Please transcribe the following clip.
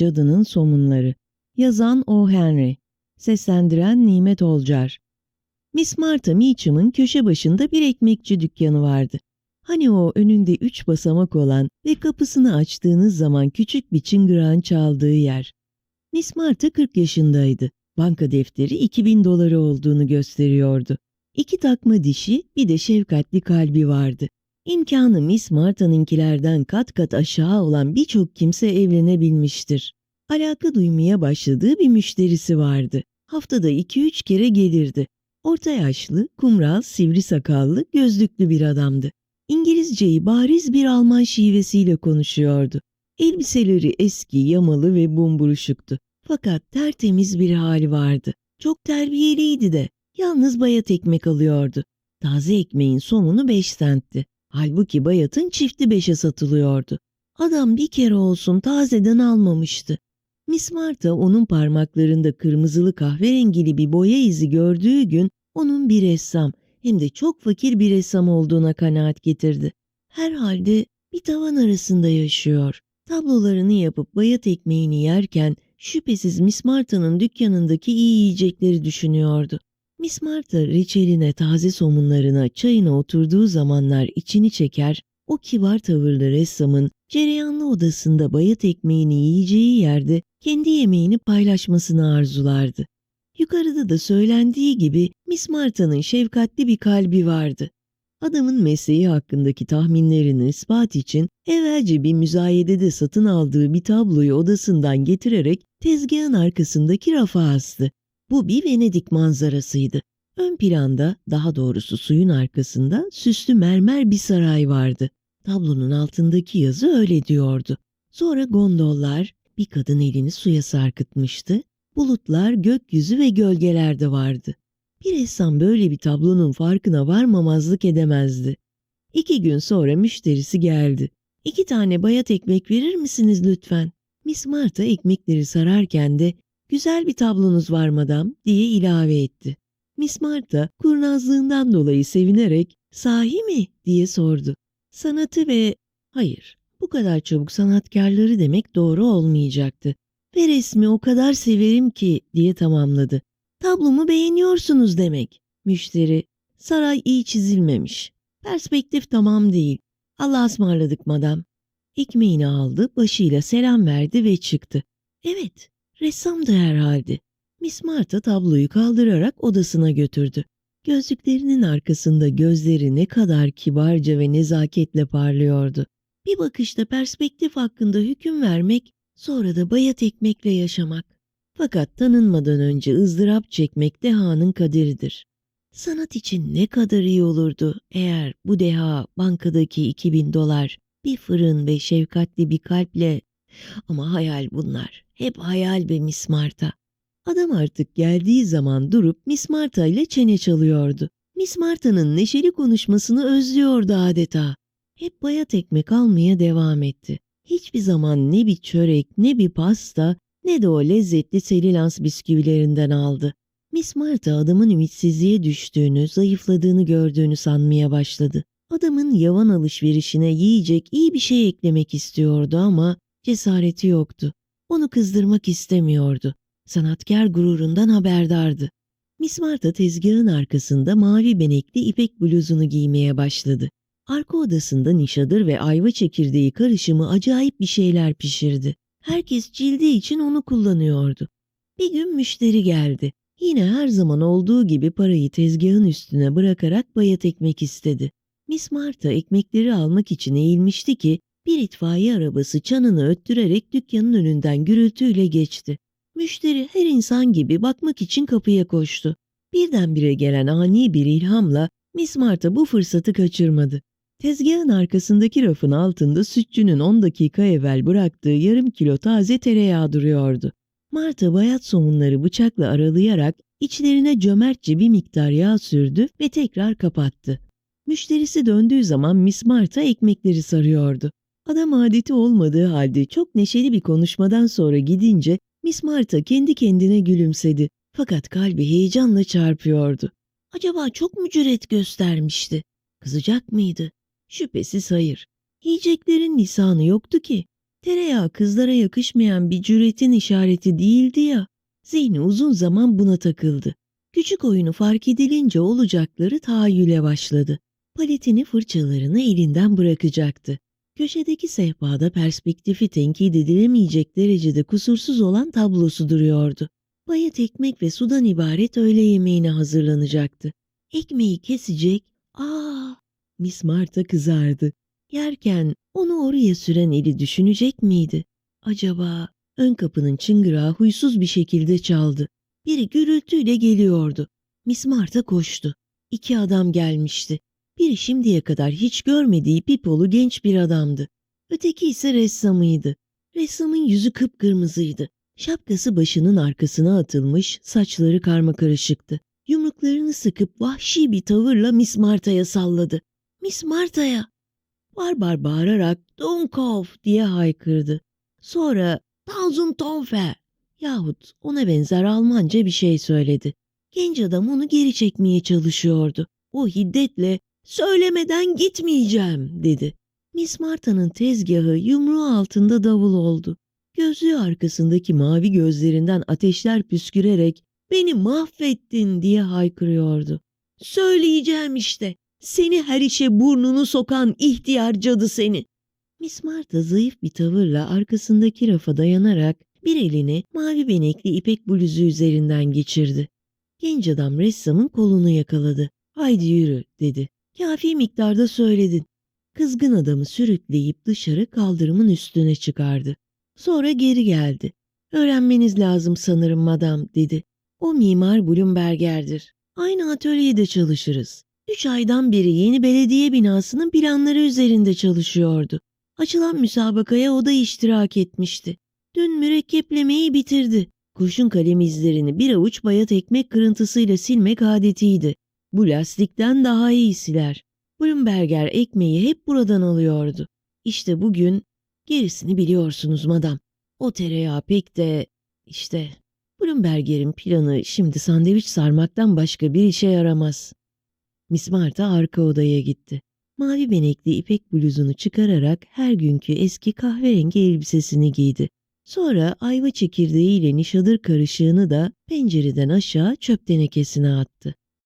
Cadının Somunları Yazan O. Henry Seslendiren Nimet Olcar Miss Martha Meacham'ın köşe başında bir ekmekçi dükkanı vardı. Hani o önünde üç basamak olan ve kapısını açtığınız zaman küçük bir çıngırağın çaldığı yer. Miss Martha 40 yaşındaydı. Banka defteri 2000 doları olduğunu gösteriyordu. İki takma dişi bir de şefkatli kalbi vardı. İmkanı Miss Martha'nınkilerden kat kat aşağı olan birçok kimse evlenebilmiştir. Alaka duymaya başladığı bir müşterisi vardı. Haftada 2-3 kere gelirdi. Orta yaşlı, kumral, sivri sakallı, gözlüklü bir adamdı. İngilizceyi bariz bir Alman şivesiyle konuşuyordu. Elbiseleri eski, yamalı ve bumburuşuktu. Fakat tertemiz bir hali vardı. Çok terbiyeliydi de. Yalnız bayat ekmek alıyordu. Taze ekmeğin somunu 5 sentti. Halbuki bayatın çifti beşe satılıyordu. Adam bir kere olsun tazeden almamıştı. Miss Martha onun parmaklarında kırmızılı kahverengili bir boya izi gördüğü gün onun bir ressam hem de çok fakir bir ressam olduğuna kanaat getirdi. Herhalde bir tavan arasında yaşıyor. Tablolarını yapıp bayat ekmeğini yerken şüphesiz Miss Martha'nın dükkanındaki iyi yiyecekleri düşünüyordu. Miss Martha reçeline, taze somunlarına, çayına oturduğu zamanlar içini çeker, o kibar tavırlı ressamın cereyanlı odasında bayat ekmeğini yiyeceği yerde kendi yemeğini paylaşmasını arzulardı. Yukarıda da söylendiği gibi Miss Martha'nın şefkatli bir kalbi vardı. Adamın mesleği hakkındaki tahminlerini ispat için evvelce bir müzayedede satın aldığı bir tabloyu odasından getirerek tezgahın arkasındaki rafa astı. Bu bir Venedik manzarasıydı. Ön planda, daha doğrusu suyun arkasında süslü mermer bir saray vardı. Tablonun altındaki yazı öyle diyordu. Sonra gondollar, bir kadın elini suya sarkıtmıştı. Bulutlar, gökyüzü ve gölgeler de vardı. Bir ressam böyle bir tablonun farkına varmamazlık edemezdi. İki gün sonra müşterisi geldi. İki tane bayat ekmek verir misiniz lütfen? Miss Martha ekmekleri sararken de güzel bir tablonuz var madam diye ilave etti. Miss Martha kurnazlığından dolayı sevinerek sahi mi diye sordu. Sanatı ve hayır bu kadar çabuk sanatkarları demek doğru olmayacaktı. Ve resmi o kadar severim ki diye tamamladı. Tablomu beğeniyorsunuz demek. Müşteri, saray iyi çizilmemiş. Perspektif tamam değil. Allah'a ısmarladık madam. Ekmeğini aldı, başıyla selam verdi ve çıktı. Evet, ressamdı herhalde. Miss Martha tabloyu kaldırarak odasına götürdü. Gözlüklerinin arkasında gözleri ne kadar kibarca ve nezaketle parlıyordu. Bir bakışta perspektif hakkında hüküm vermek, sonra da bayat ekmekle yaşamak. Fakat tanınmadan önce ızdırap çekmek dehanın kaderidir. Sanat için ne kadar iyi olurdu eğer bu deha bankadaki 2000 dolar, bir fırın ve şefkatli bir kalple... Ama hayal bunlar. Hep hayal be Miss Martha. Adam artık geldiği zaman durup Miss Martha ile çene çalıyordu. Miss Martha'nın neşeli konuşmasını özlüyordu adeta. Hep bayat ekmek almaya devam etti. Hiçbir zaman ne bir çörek ne bir pasta ne de o lezzetli selilans bisküvilerinden aldı. Miss Martha adamın ümitsizliğe düştüğünü, zayıfladığını gördüğünü sanmaya başladı. Adamın yavan alışverişine yiyecek iyi bir şey eklemek istiyordu ama cesareti yoktu. Onu kızdırmak istemiyordu. Sanatkar gururundan haberdardı. Miss Martha tezgahın arkasında mavi benekli ipek bluzunu giymeye başladı. Arka odasında nişadır ve ayva çekirdeği karışımı acayip bir şeyler pişirdi. Herkes cildi için onu kullanıyordu. Bir gün müşteri geldi. Yine her zaman olduğu gibi parayı tezgahın üstüne bırakarak bayat ekmek istedi. Miss Martha ekmekleri almak için eğilmişti ki bir itfaiye arabası çanını öttürerek dükkanın önünden gürültüyle geçti. Müşteri her insan gibi bakmak için kapıya koştu. Birdenbire gelen ani bir ilhamla Miss Martha bu fırsatı kaçırmadı. Tezgahın arkasındaki rafın altında sütçünün 10 dakika evvel bıraktığı yarım kilo taze tereyağı duruyordu. Marta bayat somunları bıçakla aralayarak içlerine cömertçe bir miktar yağ sürdü ve tekrar kapattı. Müşterisi döndüğü zaman Miss Marta ekmekleri sarıyordu. Adam adeti olmadığı halde çok neşeli bir konuşmadan sonra gidince Miss Marta kendi kendine gülümsedi. Fakat kalbi heyecanla çarpıyordu. Acaba çok mu cüret göstermişti? Kızacak mıydı? Şüphesiz hayır. Yiyeceklerin lisanı yoktu ki. Tereyağı kızlara yakışmayan bir cüretin işareti değildi ya. Zihni uzun zaman buna takıldı. Küçük oyunu fark edilince olacakları tahayyüle başladı. Paletini fırçalarını elinden bırakacaktı. Köşedeki sehpada perspektifi tenkit edilemeyecek derecede kusursuz olan tablosu duruyordu. Bayat ekmek ve sudan ibaret öğle yemeğine hazırlanacaktı. Ekmeği kesecek, aa, Miss Martha kızardı. Yerken onu oraya süren eli düşünecek miydi? Acaba ön kapının çıngırağı huysuz bir şekilde çaldı. Biri gürültüyle geliyordu. Miss Martha koştu. İki adam gelmişti. Biri şimdiye kadar hiç görmediği pipolu genç bir adamdı. Öteki ise ressamıydı. Ressamın yüzü kıpkırmızıydı. Şapkası başının arkasına atılmış, saçları karmakarışıktı. Yumruklarını sıkıp vahşi bir tavırla Miss Marta'ya salladı. Miss Marta'ya! Barbar bağırarak Dunkov diye haykırdı. Sonra Tausend Tonfer yahut ona benzer Almanca bir şey söyledi. Genç adam onu geri çekmeye çalışıyordu. O hiddetle söylemeden gitmeyeceğim dedi. Miss Marta'nın tezgahı yumruğu altında davul oldu. Gözlüğü arkasındaki mavi gözlerinden ateşler püskürerek beni mahvettin diye haykırıyordu. Söyleyeceğim işte. Seni her işe burnunu sokan ihtiyar cadı seni. Miss Martha zayıf bir tavırla arkasındaki rafa dayanarak bir elini mavi benekli ipek bluzu üzerinden geçirdi. Genç adam ressamın kolunu yakaladı. Haydi yürü dedi. Kafi miktarda söyledin. Kızgın adamı sürükleyip dışarı kaldırımın üstüne çıkardı. Sonra geri geldi. Öğrenmeniz lazım sanırım madam dedi. O mimar Bloomberger'dir. Aynı atölyede çalışırız. Üç aydan beri yeni belediye binasının planları üzerinde çalışıyordu. Açılan müsabakaya o da iştirak etmişti. Dün mürekkeplemeyi bitirdi. Kurşun kalem izlerini bir avuç bayat ekmek kırıntısıyla silmek adetiydi. Bu lastikten daha iyi siler. Bloomberger ekmeği hep buradan alıyordu. İşte bugün gerisini biliyorsunuz madam. O tereyağı pek de işte Bloomberger'in planı şimdi sandviç sarmaktan başka bir işe yaramaz. Miss Martha arka odaya gitti. Mavi benekli ipek bluzunu çıkararak her günkü eski kahverengi elbisesini giydi. Sonra ayva çekirdeğiyle nişadır karışığını da pencereden aşağı çöp tenekesine attı.